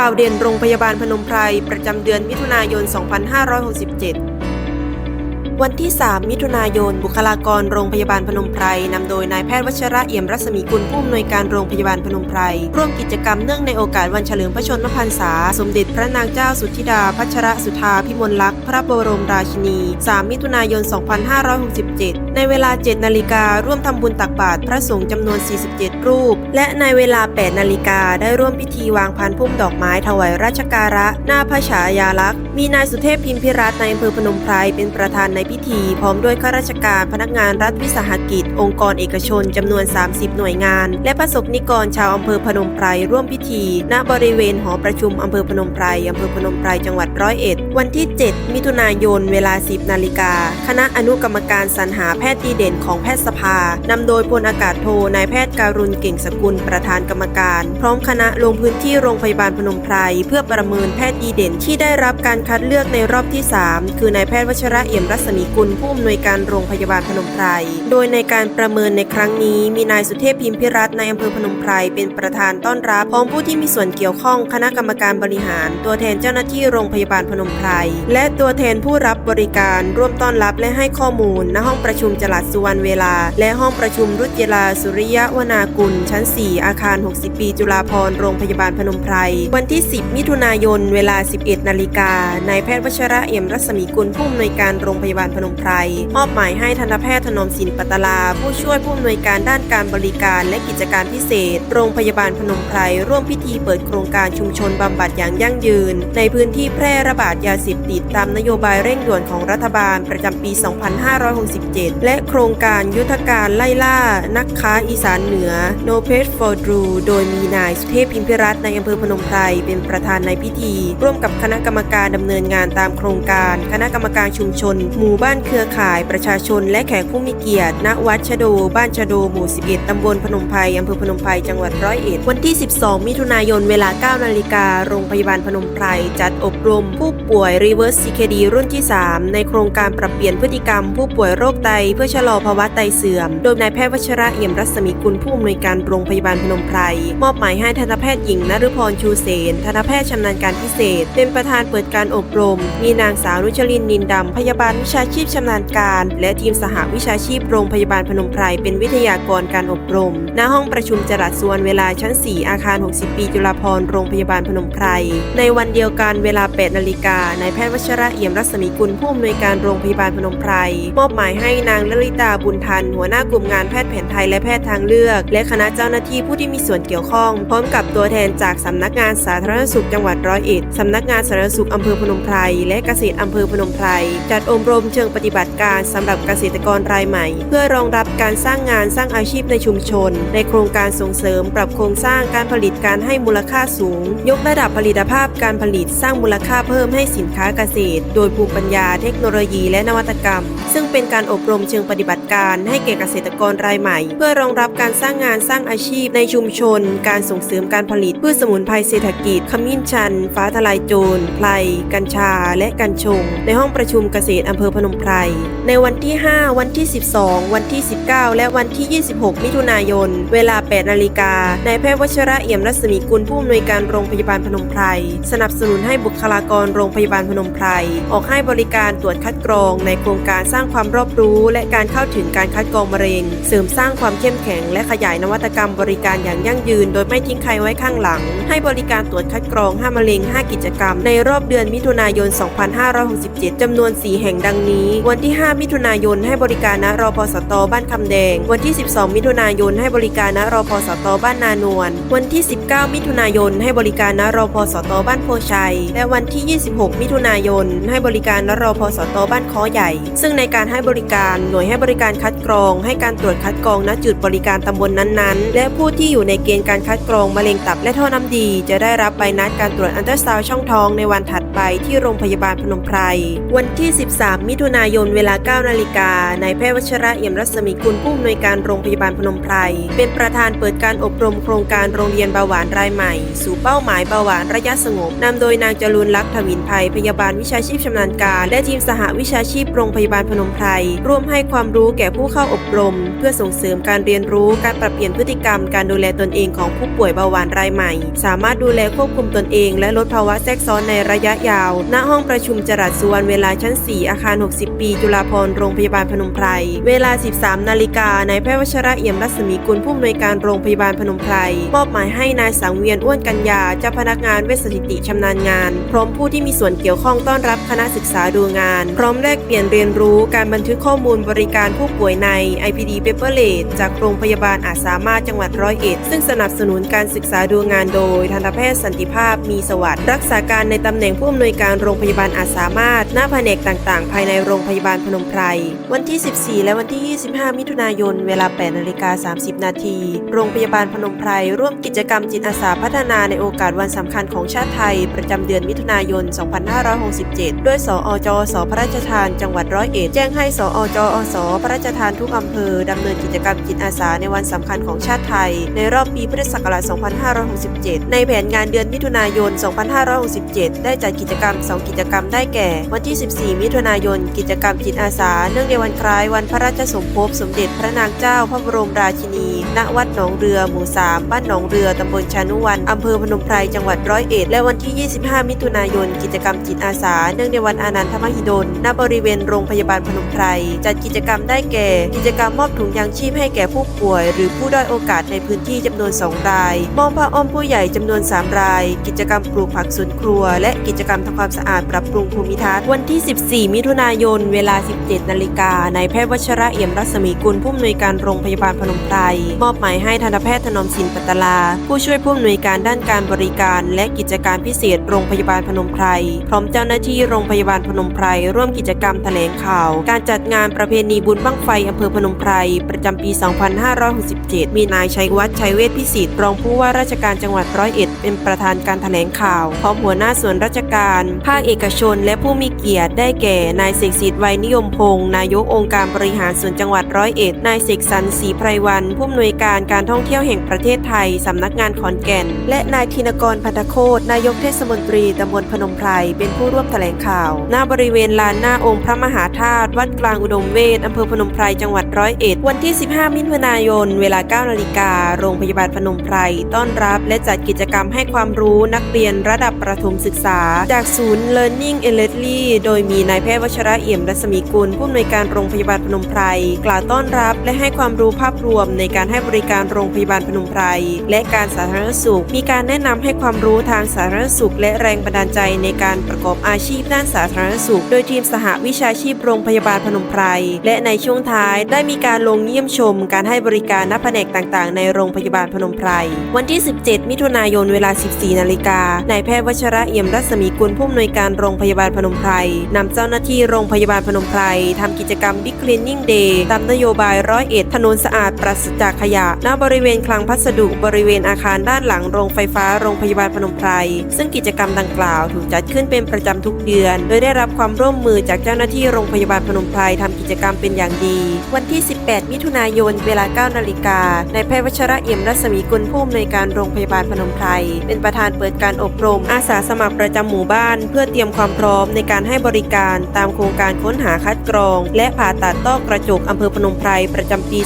ข่าวเด่นโรงพยาบาลพนมไพร ประจำเดือนมิถุนายน 2567 วันที่ 3 มิถุนายน บุคลากรโรงพยาบาลพนมไพรนำโดยนายแพทย์วชระเอี่ยมรัศมีกุลผู้อำนวยการโรงพยาบาลพนมไพร ร่วมกิจกรรมเนื่องในโอกาสวันเฉลิมพระชนมพรรษา สมเด็จพระนางเจ้าสุทธิดาพัชรสุาพิมลลักษณ์พระบรมราชินี 3 มิถุนายน 2567 ในเวลา 7 นาฬิการ่วมทำบุญตักบาตรพระสงฆ์จำนวน 47 รูป และในเวลา 8 นาฬิกาได้ร่วมพิธีวางพานพุ่มดอกไม้ถวายราชการะ หน้าพระฉายาลักษณ์ มีนายสุเทพพิมพิรัตน์ในอำเภอพนมไพรเป็นประธานในพิธี พร้อมด้วยข้าราชการพนักงานรัฐวิสาหกิจ องค์กรเอกชนจำนวน 30 หน่วยงาน และประสบนิกรชาวอำเภอพนมไพรร่วมพิธี ณบริเวณหอประชุมอำเภอพนมไพรอำเภอพนมไพรจังหวัดร้อยเอ็ดวันที่ 7 มิถุนายน เวลา 10 นาฬิกา คณะอนุกรรมการสรรหาแพทย์ดีเด่นของแพทยสภานำโดยพลอากาศโทนายแพทย์การุณเก่งสกุลประธานกรรมการ พร้อมคณะลงพื้นที่โรงพยาบาลพนมไพรเพื่อประเมินแพทย์ดีเด่นที่ได้รับการคัดเลือกในรอบที่ 3 คือนายแพทย์วชระเอี่ยมรัศมีกุลผู้อำนวยการโรงพยาบาลพนมไพร โดยในการประเมินในครั้งนี้ มีนายสุเทพพิมพิรัตน์ในอำเภอพนมไพรเป็นประธานต้อนรับพร้อมผู้ที่มีส่วนเกี่ยวข้องคณะกรรมการบริหาร ตัวแทนเจ้าหน้าที่โรงพยาบาลพนมไพรและตัวแทนผู้รับบริการร่วมต้อนรับและให้ข้อมูล ณห้องประชุมจลัดสุวรรณเวลา และห้องประชุมรุจิลาสุริยะวนากุล ชั้น 4 อาคาร 60 ปี จุฬาภรณ์โรงพยาบาลพนมไพรวันที่ 10 มิถุนายน เวลา 11 นาฬิกานายแพทย์วชระเอี่ยมรัศมีกุลผู้อำนวยการโรงพยาบาลพนมไพรมอบหมายให้ทันตแพทย์ถนอมศิลปตลา ผู้ช่วยผู้อำนวยการด้านการบริการและกิจการพิเศษ โรงพยาบาลพนมไพรร่วมพิธีเปิดโครงการชุมชนบำบัดอย่างยั่งยืน ในพื้นที่แพร่ระบาดยาเสพติดตามนโยบายเร่งด่วนของรัฐบาลประจำปี 2567 และโครงการยุทธการไล่ล่า นักค้าอีสานเหนือ No Page for Drew โดยมีนายสุเทพพิมพิรัตน์ในอำเภอพนมไพรเป็นประธานในพิธี ร่วมกับคณะกรรมการดำเนินงานตามโครงการ คณะกรรมการชุมชน หมู่บ้านเครือข่ายประชาชน และแขกผู้มีเกียรติ ณ วัดชโด บ้านชโด หมู่ 11 ตำบลพนมไพรอำเภอพนมไพรจังหวัดร้อยเอ็ด วันที่ 12 มิถุนายน เวลา 9 นาฬิกา โรงพยาบาลพนมไพรจัดอบรมผู้ป่วย Reverse CKD รุ่นที่ 3 ในโครงการปรับเปลี่ยนพฤติกรรมผู้ป่วยโรคไตเพื่อชะลอภาวะไตเสื่อม โดยนายแพทย์วชระเอี่ยมรัศมีกุลผู้อำนวยการโรงพยาบาลพนมไพร มอบหมายให้ทันตแพทย์หญิงนฤพรชูเสนทันตแพทย์ชำนาญการพิเศษ เป็นประธานเปิดการอบรม มีนางสาวนุชลินนินดำพยาบาลวิชาชีพชำนาญการ และทีมสหวิชาชีพโรงพยาบาลพนมไพรเป็นวิทยากรการอบรม ณห้องประชุมจรัสสวนเวลาชั้น 4 อาคาร 60 ปีจุฬาภรณ์โรงพยาบาลพนมไพรในวันเดียวกันเวลา 8 นาฬิกานายแพทย์วชระเอี่ยมรัศมีกุลผู้อำนวยการโรงพยาบาลพนมไพรมอบหมายให้นางลลิตาบุญทัน หัวหน้ากลุ่มงานแพทย์แผนไทยและแพทย์ทางเลือก และคณะเจ้าหน้าที่ผู้ที่มีส่วนเกี่ยวข้อง พร้อมกับตัวแทนจากสำนักงานสาธารณสุขจังหวัดร้อยเอ็ดสำนักงานสาธารณสุขอำเภอพนมไพรและเกษตรอำเภอพนมไพรจัดอบรมเชิงปฏิบัติการสำหรับเกษตรกรรายใหม่ เพื่อรองรับการสร้างงานสร้างอาชีพในชุมชน ในโครงการส่งเสริม ปรับโครงสร้างการผลิตการให้มูลค่าสูง ยกระดับผลิตภาพการผลิตสร้างมูลค่าเพิ่มให้สินค้าเกษตร โดยภูมิปัญญาเทคโนโลยีและนวัตกรรม ซึ่งเป็นการอบรมเชิงปฏิบัติการให้แก่เกษตรกรรายใหม่ เพื่อรองรับการสร้างงานสร้างอาชีพในชุมชน การส่งเสริมการผลิตพืชสมุนไพรเศรษฐกิจ ขมิ้นชัน ฟ้าทลายโจรไพรกัญชา และกัญชง ในห้องประชุมเกษตรอำเภอพนมไพร ในวันที่ 5 วันที่ 12 วันที่ 19 และวันที่ 26 มิถุนายน เวลา 8 นาฬิกานายแพทย์วชระเอี่ยมรัศมีกุลผู้อำนวยการโรงพยาบาลพนมไพร สนับสนุนให้บุคลากรโรงพยาบาลพนมไพรออกให้บริการตรวจคัดกรอง ในโครงการสร้างความรอบรู้ และการเข้าถึงการคัดกรองมะเร็ง เสริมสร้างความเข้มแข็ง และขยายนวัตกรรมบริการอย่างยั่งยืน โดยไม่ทิ้งใครไว้ข้างหลัง ให้บริการตรวจคัดกรองห้ามะเร็ง 5 กิจกรรม ในรอบเดือนมิถุนายน 2567 จำนวน 4 แห่งดังนี้ วันที่ 5 มิถุนายนให้บริการณรพสตบ้านคำแดง วันที่ 12 มิถุนายนให้บริการณรพสตบ้านนานวลวันที่ 19 มิถุนายนให้บริการณรพสตบ้านโพชัย และวันที่ 26มิถุนายน ให้บริการณรพสตบ้านค้อใหญ่ ซึ่งในการให้บริการหน่วยให้บริการคัดกรอง ให้การตรวจคัดกรองณจุดบริการตำบลนั้นๆ และผู้ที่อยู่ในเกณฑ์การคัดกรองมะเร็งตับและท่อน้ำดี จะได้รับใบนัดการตรวจอันตราซาวช่องท้องในวันถัด ไปที่โรงพยาบาลพนมไพร วันที่ 13 มิถุนายนเวลา 9 นาฬิกานายแพทย์วชระเอี่ยมรัศมีกุลผู้อำนวยการโรงพยาบาลพนมไพร เป็นประธานเปิดการอบรมโครงการโรงเรียนเบาหวานรายใหม่ สู่เป้าหมายเบาหวานระยะสงบนำโดยนางจรูนลักษณ์ถวินภัยพยาบาลวิชาชีพชำนาญการ และทีมสหวิชาชีพโรงพยาบาลพนมไพรร่วมให้ความรู้แก่ผู้เข้าอบรม เพื่อส่งเสริมการเรียนรู้การปรับเปลี่ยนพฤติกรรม การดูแลตนเองของผู้ป่วยเบาหวานรายใหม่ สามารถดูแลควบคุมตนเอง และลดภาวะแทรกซ้อนในระยะยาว ณ ห้องประชุมจรัสสุวรรณเวลาชั้น 4 อาคาร 60 ปี จุฬาภรณ์ โรงพยาบาลพนมไพร เวลา 13 นาฬิกา นายแพทย์วชระเอี่ยมรัศมีกุลผู้อำนวยการโรงพยาบาลพนมไพร มอบหมายให้นายสังเวียนอ้วนกัญญา เจ้าพนักงานเวชสถิติชำนาญงาน พร้อมผู้ที่มีส่วนเกี่ยวข้องต้อนรับคณะศึกษาดูงาน พร้อมแลกเปลี่ยนเรียนรู้การบันทึกข้อมูลบริการผู้ป่วยใน IPD Paperless จากโรงพยาบาลอาจสามารถจังหวัดร้อยเอ็ด ซึ่งสนับสนุนการศึกษาดูงานโดยทันตแพทย์สันติภาพมีสวัสดิ์รักษาการในตำแหน่งผู้อำนวยการโรงพยาบาลอาจสามารถ หน้าแผนกต่างๆ ภายในโรงพยาบาลพนมไพร วันที่ 14 และวันที่ 25 มิถุนายน เวลา 8 นาฬิกา 30 นาที โรงพยาบาลพนมไพร ร่วมกิจกรรมจิตอาสาพัฒนาในโอกาสวันสำคัญของชาติไทย ประจำเดือนมิถุนายน 2567 ด้วย สอจสพระราชทาน จังหวัดร้อยเอ็ด แจ้งให้ สอจอสพระราชทานทุกอำเภอดำเนินกิจกรรมจิตอาสาในวันสำคัญของชาติไทย ในรอบปีพุทธศักราช 2567 ในแผนงานเดือนมิถุนายน 2567 ได้จัดกิกิจกรรม 2 กิจกรรมได้แก่ วันที่ 14 มิถุนายน กิจกรรมจิตอาสา เนื่องในวันคล้ายวันพระราชสมภพสมเด็จพระนางเจ้าพระบรมราชินี ณวัดหนองเรือหมู่3บ้านหนองเรือตำบลชานุวันอำเภอพนมไพรจังหวัดร้อยเอ็ดและวันที่ 25 มิถุนายน กิจกรรมจิตอาสา เนื่องในวันอานันทมหิดล ณบริเวณโรงพยาบาลพนมไพรจัดกิจกรรมได้แก่ กิจกรรมมอบถุงยางชีพให้แก่ผู้ป่วย หรือผู้ด้อยโอกาสในพื้นที่จำนวน 2 รายมอบผ้าอ้อมผู้ใหญ่จำนวน 3 ราย กิจกรรมปลูกผักสวนครัว และกิจกรรมทำความสะอาดปรับปรุงภูมิทัศน์วันที่ 14 มิถุนายน เวลา 17 นาฬิกานายแพทย์วชระเอี่ยมรัศมีกุลผู้อำนวยการโรงพยาบาลพนมไพรมอบหมายให้ทันตแพทย์ถนอมสินปัตตลา ผู้ช่วยผู้อำนวยการด้านการบริการ และกิจการพิเศษโรงพยาบาลพนมไพร พร้อมเจ้าหน้าที่โรงพยาบาลพนมไพร ร่วมกิจกรรมแถลงข่าว การจัดงานประเพณีบุญบั้งไฟอำเภอพนมไพร ประจำปี 2567 มีนายชัยวัฒน์ชัยเวชพิสิทธิ์รองผู้ว่าราชการจังหวัดร้อยเอ็ดเป็นประธานการแถลงข่าว พร้อมหัวหน้าส่วนราชการ ภาคเอกชน และผู้มีเกียรติได้แก่ นายเสกสิทธิ์ไวยนิยมพงศ์นายกองค์การบริหารส่วนจังหวัดร้อยเอ็ดนายเสกสรรศรีไพรวันผู้อำนวยการการท่องเที่ยวแห่งประเทศไทย สำนักงานขอนแก่น และนายธินกรพันธโคตนายกเทศมนตรีตำบลพนมไพรเป็นผู้ร่วมแถลงข่าว หน้าบริเวณลานหน้าองค์พระมหาธาตุวัดกลางอุดมเวทอำเภอพนมไพรจังหวัดร้อยเอ็ดวันที่ 15 มิถุนายน เวลา 9 นาฬิกา โรงพยาบาลพนมไพรต้อนรับ และจัดกิจกรรมให้ความรู้นักเรียนระดับประถมศึกษา จากศูนย์ Learning e l e t l y โดยมีนายแพทย์วชระเอี่ยมรัศมีกุลผู้อำนวยการโรงพยาบาลพนมไพรกล่าวต้อนรับและให้ความรู้ภาพรวมในการให้บริการโรงพยาบาลพนมไพรและการสาธารณสุข มีการแนะนำให้ความรู้ทางสาธารณสุข และแรงบันดาลใจในการประกอบอาชีพด้านสาธารณสุข โดยทีมสหวิชาชีพโรงพยาบาลพนมไพรและในช่วงท้ายได้มีการลงเยี่ยมชม การให้บริการณแผนกต่างๆ ในโรงพยาบาลพนมไพรวันที่ 17 มิถุนายนเวลา 14 นาฬิกานายแพทย์วชระเอี่ยมรัศมีกุลผู้อำนวยการโรงพยาบาลพนมไพรนำเจ้าหน้าที่โรงพยาบาลพนมไพรทำกิจกรรม Big Cleaning Day ตามนโยบายร้อยเอ็ดถนนสะอาดปราศจากขยะณบริเวณคลังพัสดุบริเวณอาคารด้านหลังโรงไฟฟ้าโรงพยาบาลพนมไพร ซึ่งกิจกรรมดังกล่าวถูกจัดขึ้นเป็นประจำทุกเดือน โดยได้รับความร่วมมือจากเจ้าหน้าที่โรงพยาบาลพนมไพรทำกิจกรรมเป็นอย่างดี วันที่ 18 มิถุนายน เวลา 9 นาฬิกา นายแพทย์วชระเอี่ยมรัศมีกุลผู้อำนวยการโรงพยาบาลพนมไพร เป็นประธานเปิดการอบรม อาสาสมัครประจำหมู่บ้าน เพื่อเตรียมความพร้อมในการให้บริการตามโครงการค้นหาคัดกรอง และผ่าตัดต้อกระจกอำเภอพนมไพรประจำปี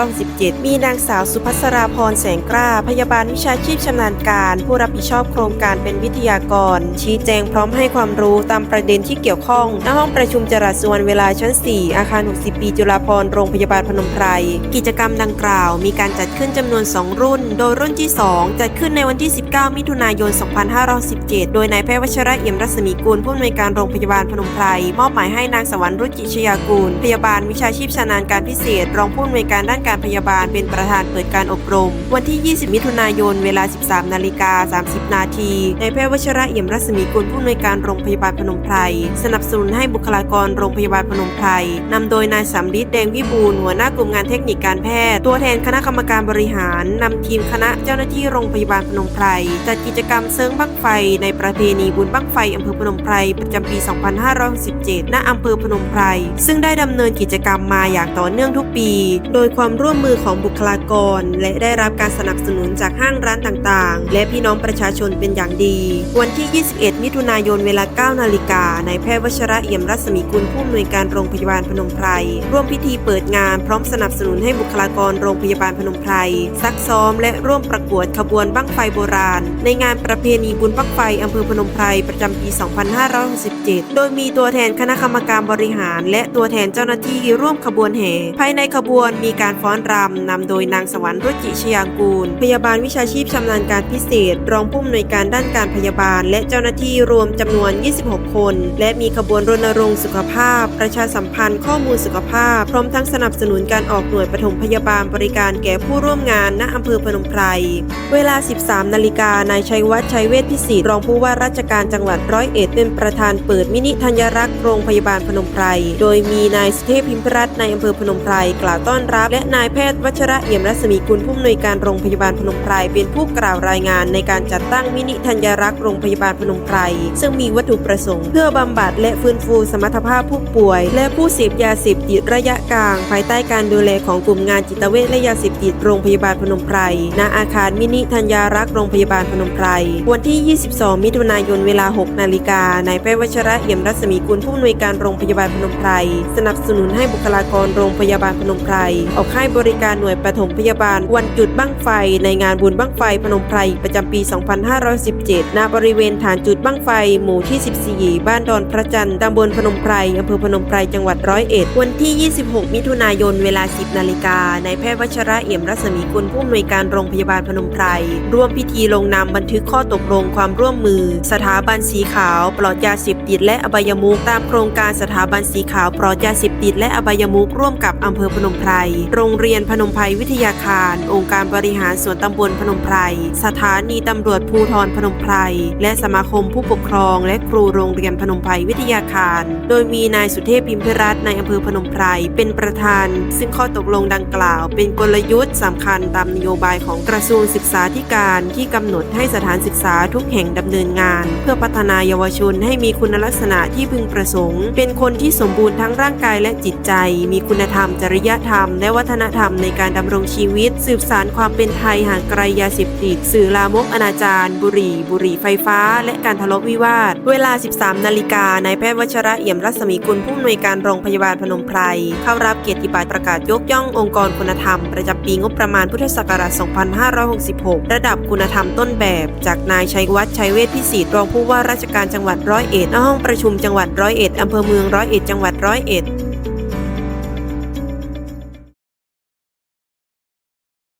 2567 มีนางสาวสุภัสราพรแสงกล้า พยาบาลวิชาชีพชำนาญการ ผู้รับผิดชอบโครงการเป็นวิทยากร ชี้แจงพร้อมให้ความรู้ตามประเด็นที่เกี่ยวข้องณห้องประชุมจรัสสุวรเวลาชั้น 4 อาคาร 60 ปี จุฬาภรณ์โรงพยาบาลพนมไพร กิจกรรมดังกล่าว มีการจัดขึ้นจำนวน 2 รุ่น โดยรุ่นที่ 2 จัดขึ้นในวันที่ 19 มิถุนายน 2517 โดยนายแพทย์วชระเอี่ยมรัศมีกุลผู้อำนวยการโรงพยาบาลพนมไพร มอบหมายให้นางสวรรค์รุจิชยากูล พยาบาลวิชาชีพชำนาญการพิเศษ รองผู้อำนวยการด้านการพยาบาลเป็นประธานเปิดการอบรม วันที่ 20 มิถุนายน เวลา 13 นาฬิกา 30 นาทีนายแพทย์วชระเอี่ยมรัศมีกุลผู้อำนวยการโรงพยาบาลพนมไพร สนับสนุนให้บุคลากรโรงพยาบาลพนมไพรนำโดยนายสำลิดแดงวิบูลหัวหน้ากลุ่มงานเทคนิคการแพทย์ ตัวแทนคณะกรรมการบริหารนำทีมคณะเจ้าหน้าที่โรงพยาบาลพนมไพรจัดกิจกรรมเซิงบั้งไฟ ในประเพณีบุญบั้งไฟอำเภอพนมไพรประจำปี 2567 ณ อำเภอพนมไพรซึ่งได้ดำเนินกิจกรรมมาอย่างต่อเนื่องทุกปี โดยความร่วมมือของบุคคลากร และได้รับการสนับสนุนจากห้างร้านต่างๆ และพี่น้องประชาชนเป็นอย่างดี วันที่ 21 มิถุนายนเวลา 9 นาฬิกาในแพทย์วชระเอี่ยมรัศมีกุลผู้อำนวยการโรงพยาบาลพนมไพรร่วมพิธีเปิดงานพร้อมสนับสนุนให้บุคลากรโรงพยาบาลพนมไพรซักซ้อมและร่วมประกวดขบวนบั้งไฟโบราณ ในงานประเพณีบุญบั้งไฟอำเภอพนมไพรประจำปี 2567 โดยมีตัวแทนคณะกรรมการบริหาร และตัวแทนเจ้าหน้าที่ร่วมขบวนแห่ภายในขบวนมีการฟ้อนรำนำโดยนางสวรรค์รุจิชยางกูล พยาบาลวิชาชีพชำนาญการพิเศษ รองผู้อำนวยการด้านการพยาบาล และเจ้าหน้าที่รวมจำนวน 26 คน และมีขบวนรณรงค์สุขภาพ ประชาสัมพันธ์ข้อมูลสุขภาพ พร้อมทั้งสนับสนุนการออกหน่วยปฐมพยาบาลบริการแก่ผู้ร่วมงานณอำเภอพนมไพร เวลา 13 นาฬิกานายชัยวัฒน์ชัยเวชพิสิทธิ์รองผู้ว่าราชการจังหวัดร้อยเอ็ดเป็นประธานเปิดมินิธัญรักษ์โรงพยาบาลพนมไพร โดยมีนายสุเทพพิมพรัตน์ในอำเภอพนมไพรกล่าวต้อนรับ และนายแพทย์วัชรระเอี่ยมรัศมีกุลผู้อำนวยการโรงพยาบาลพนมไพรเป็นผู้กล่าวรายงานในการจัดตั้งมินิธัญรักษ์โรงพยาบาลพนมไพรซึ่งมีวัตถุประสงค์ เพื่อบำบัดและฟื้นฟูสมรรถภาพผู้ป่วย และผู้เสพยาเสพติดระยะกลาง ภายใต้การดูแลของกลุ่มงานจิตเวชและยาเสพติดโรงพยาบาลพนมไพรณอาคารมินิธัญรักษ์โรงพยาบาลพนมไพรวันที่ 22 มิถุนายนเวลา 6 นาฬิกานายแพทย์วชระเอี่ยมรัศมีกุลผู้อำนวยการโรงพยาบาลพนมไพรสนับสนุนให้บุคลากรโรงพยาบาลพนมไพรออกให้บริการหน่วยปฐมพยาบาล วันจุดบั้งไฟ ในงานบุญบั้งไฟพนมไพรประจำปี 2517 ณ บริเวณฐานจุดบั้งไฟ หมู่ที่ 14 บ้านดอนพระจันทร์ตำบลพนมไพรอำเภอพนมไพรจังหวัดร้อยเอ็ด วันที่ 26 มิถุนายน เวลา 10 นาฬิกา นายแพทย์วัชระเอี่ยมรัศมีกุลผู้อำนวยการโรงพยาบาลพนมไพร ร่วมพิธีลงนามบันทึกข้อตกลงความร่วมมือ สถาบันสีขาว ปลอดยาเสพติดและอบายมุขตามโครงการสถาบันสีขาว ปลอดยาเสพติดและอบายมุขร่วมกับอำเภอพนมไพร โรงเรียนพนมไพรวิทยาคาร องค์การบริหารส่วนตำบลพนมไพร สถานีตำรวจภูธรพนมไพร และสมาคมผู้ปกครอง และครูโรงเรียนพนมไพรวิทยาคาร โดยมีนายสุเทพพิมพิรัตน์ในอำเภอพนมไพรเป็นประธาน ซึ่งข้อตกลงดังกล่าว เป็นกลยุทธ์สำคัญตามนโยบายของกระทรวงศึกษาธิการที่กำหนดให้สถานศึกษาทุกแห่งดำเนินงาน เพื่อพัฒนาเยาวชนให้มีคุณลักษณะที่พึงประสงค์ เป็นคนที่สมบูรณ์ทั้งร่างกายและจิตใจ มีคุณธรรมจริยธรรม และวัฒนธรรมในการดำรงชีวิต สืบสานความเป็นไทยห่างไกลยาเสพติด สื่อลามกอนาจารบุหรี่ บุหรี่ไฟฟ้า และการทะเลาะวิวาท เวลา 13 นาฬิกานายแพทย์วัชระเอี่ยมรัศมีกุลผู้อำนวยการโรงพยาบาลพนมไพรเข้ารับเกียรติบัตรประกาศยกย่ององค์กรคุณธรรม ประจำปีงบประมาณพุทธศักราช 2566 ระดับคุณธรรมต้นแบบ จากนายชัยวัฒน์ชัยเวชพิสิทธิ์รองผู้ว่าราชการจังหวัดร้อยเอ็ดณห้องประชุมจังหวัดร้อยเอ็ดอำเภอเมืองร้อยเอ็ดจังหวัดร้อยเอ็ด